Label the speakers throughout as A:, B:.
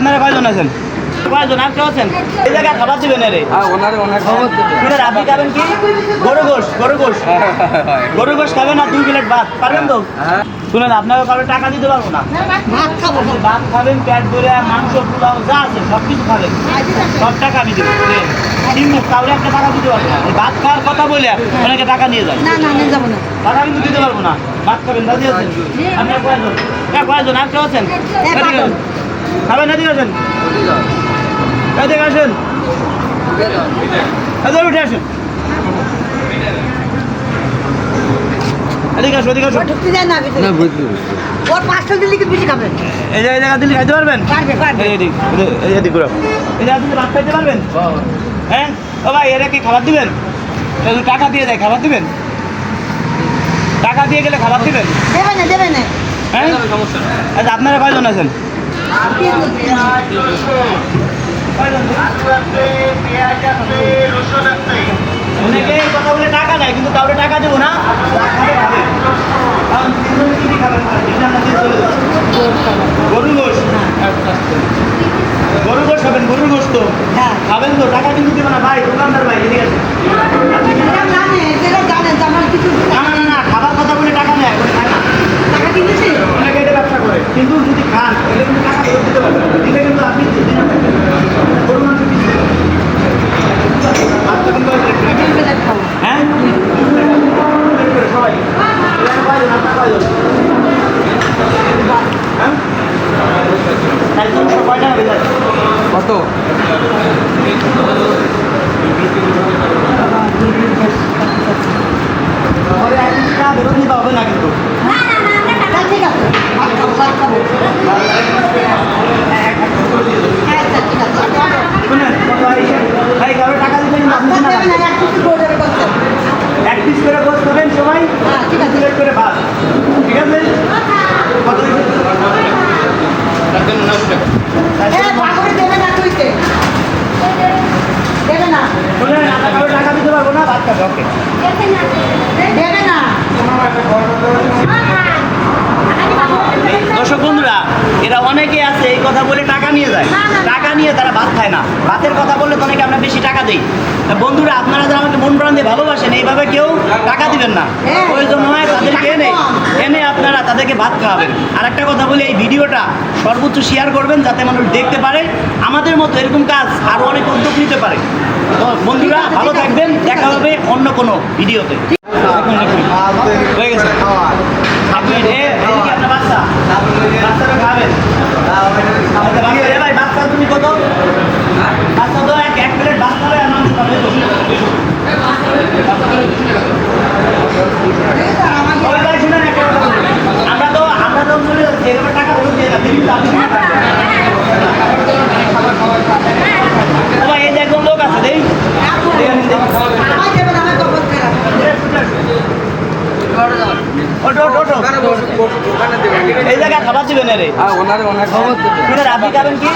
A: আপনারা কয়জন আছেন? কয়জন? আর কেউ আছেন? এই জায়গায় খাবার দিবেন রে
B: হ্যাঁ খবর দেবে
A: শুনেন আপনি খাবেন কি? গরু গোশ গরু গোশ। গরু গোশ খাবেন আর দুই প্লেট ভাত। পারবেন তো?
B: হ্যাঁ।
A: শুনেন আপনাকে কারও টাকা দিতে পারব না।
C: ভাত খাব।
A: ভাত খাবেন পেট ভরে মাংস পোলাও যা আছে সব কিছু খাবেন। সব টাকা আমি দেবো। কাউরে একটা টাকা দিতে পারব না। ভাত খাওয়ার কথা বলে অনেকে টাকা নিয়ে যায়
C: না না নিয়ে যাব না।
A: টাকা কিন্তু দিতে পারব না। ভাত খাবেন রাজি আছেন? আপনার কয়জন? হ্যাঁ কয়জন? আর কেউ আছেন? খাবেন এদিকে আসেন। এদিকে আসেন। এদিকে উঠে আসেন। এদিকে আসো এদিকে আসো।
C: ওর পাঁচটা দিলে কি বেশি খাবেন
A: এই জায়গায় জায়গা দিলে খাইতে পারবেন?
C: পারবে পারবে।
A: এদিক এই- এই এদিক ঘুরাও এই জায়গা দিলে ভাত খাইতে পারবেন? হ্যাঁ? ও ভাই এরা কি খাবার দিবেন? টাকা দিয়ে দেয় খাবার দিবেন? টাকা দিয়ে গেলে খাবার দিবেন?
C: না
A: হ্যাঁ? আচ্ছা আপনারা কয়জন আছেন? অনেকে এই কথা বলে টাকা দেয় কিন্তু কাউকে টাকা দেবো না। গরুর গোশ গরুর গোশ খাবেন গরুর গোশ তো
C: হ্যাঁ
A: খাবেন তো টাকা কিন্তু দেবে না ভাই দোকানদার ভাই এদিকে আসেন। আপনি কি-
C: এরা জানে এরা জানে যে আমার কিছু
A: না না না না খাবার কথা বলে টাকা নেয় কোনো টাকা
C: টাকা কিনেছি
A: অনেকে এটা ব্যবসা করে কিন্তু যদি খান তাহলে কিন্তু টাকা ফেরত দিতে পারবেন দিলে কিন্তু আপনি দিতে পারবেন। গরুর মাংস কিনতে হবে। আচ্ছা, কিন্তু আর-
C: দুই প্লেট খাব
A: হ্যাঁ সবাই এখানে কয়জন? আপনার কয়জন? হ্যাঁ? একজন কয়টা হবে যায়?
B: কত
A: পরে একদিন টাকা ফেরত নিতে হবে না কিন্তু
C: তা ঠিক আছে ভাত খাব ভাত খাব আচ্ছা ঠিক আছে
A: শুনেন ভাই ভাই কারও টাকা দিবেন না আপনি
C: আপনার
A: না
C: দেবে না এক কিছু করে
A: এক পিস করে গোস খাবেন সবাই?
C: ঠিক আছে।
A: করে ভাত। ঠিক আছে? কত
C: এ পাগড়ি দেবে না তুইতে। দেবে না।
A: শুনেন আমরা কারও টাকা দিতে পারব না ভাত খাবে ওকে।
C: দেবে না।
A: দর্শক বন্ধুরা এরা অনেকে আছে এই কথা বলে টাকা নিয়ে যায়। টাকা নিয়ে তারা ভাত খায় না। ভাতের কথা বললে তো অনেকে বেশি টাকা দিই। বন্ধুরা আপনারা যারা আমাকে মন প্রাণ দিয়ে ভালোবাসেন এইভাবে কেউ টাকা দিবেন না।
C: হ্যাঁ।
A: প্রয়োজন হয় তাদেরকে এনে এনে আপনারা তাদেরকে ভাত খাওয়াবেন। আর একটা কথা বলি এই ভিডিওটা সর্বোচ্চ শেয়ার করবেন যাতে মানুষ দেখতে পারে। আমাদের মতো এরকম কাজ আরও অনেক উদ্যোগ নিতে পারে। তো বন্ধুরা ভালো থাকবেন দেখা হবে অন্য কোনো ভিডিওতে। Gracias. এই জায়গায় খাবার দিবেন রে?
B: হ্যাঁ ওনারে অনেক খবর দেবে
A: শুনেন আপনি খাবেন কি?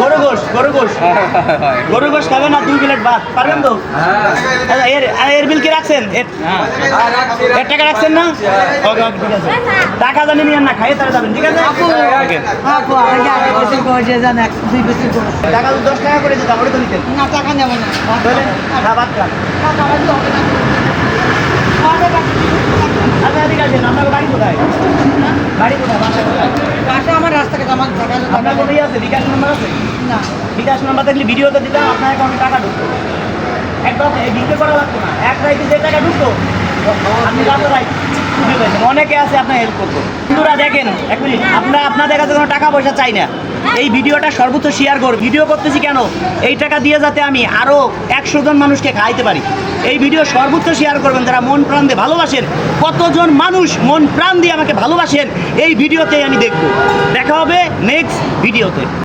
A: গরু গোশ গরু গোশ। গরু গোশ খাবেন না দুই প্লেট ভাত। পারবেন তো?
B: হ্যাঁ।
A: এর এর বিল কি রাখছেন? এর- টাকা রাখছেন না? ওকে ওকে ঠিক আছে। টাকা জানি নিয়ে না খাইয়ে তারা যাবেন ঠিক আছে? টাকা তো দশ টাকা করে দিতাম ওটা তো নিতেন।
C: না টাকা নেব না।
A: ভাত খান
C: টাকা আমার দিতে হবে না আমাদের বাড়ি-
A: আচ্ছা আপনার বাড়ি কোথায়? বাড়ি কোথায়? বাসা কোথায়?
C: বাসা আমার
A: আপনার কোথায় আছে? বিকাশ নাম্বার আছে?
C: না।
A: বিকাশ নাম্বার থাকলে ভিডিওতে দিতাম আপনার অ্যাকাউন্টে টাকা ঢুকতো একবার বিক্রি করা লাগতো না। এক রাইতে যে টাকা ঢুকতো আপনি রাইট অনেকে আছে আপনার হেল্প করতো। বন্ধুরা দেখেন এক মিনিট। আমরা আপনাদের কাছে কোনো টাকা পয়সা চাই না। এই ভিডিওটা সর্বোচ্চ শেয়ার কর। ভিডিও করতেছি কেন? এই টাকা দিয়ে যাতে আমি আরও একশো জন মানুষকে খাইতে পারি। এই ভিডিও সর্বোচ্চ শেয়ার করবেন যারা মন প্রাণ দিয়ে ভালোবাসেন, কতজন মানুষ মন প্রাণ দিয়ে আমাকে ভালোবাসেন, এই ভিডিওতেই আমি দেখব। দেখা হবে নেক্সট ভিডিওতে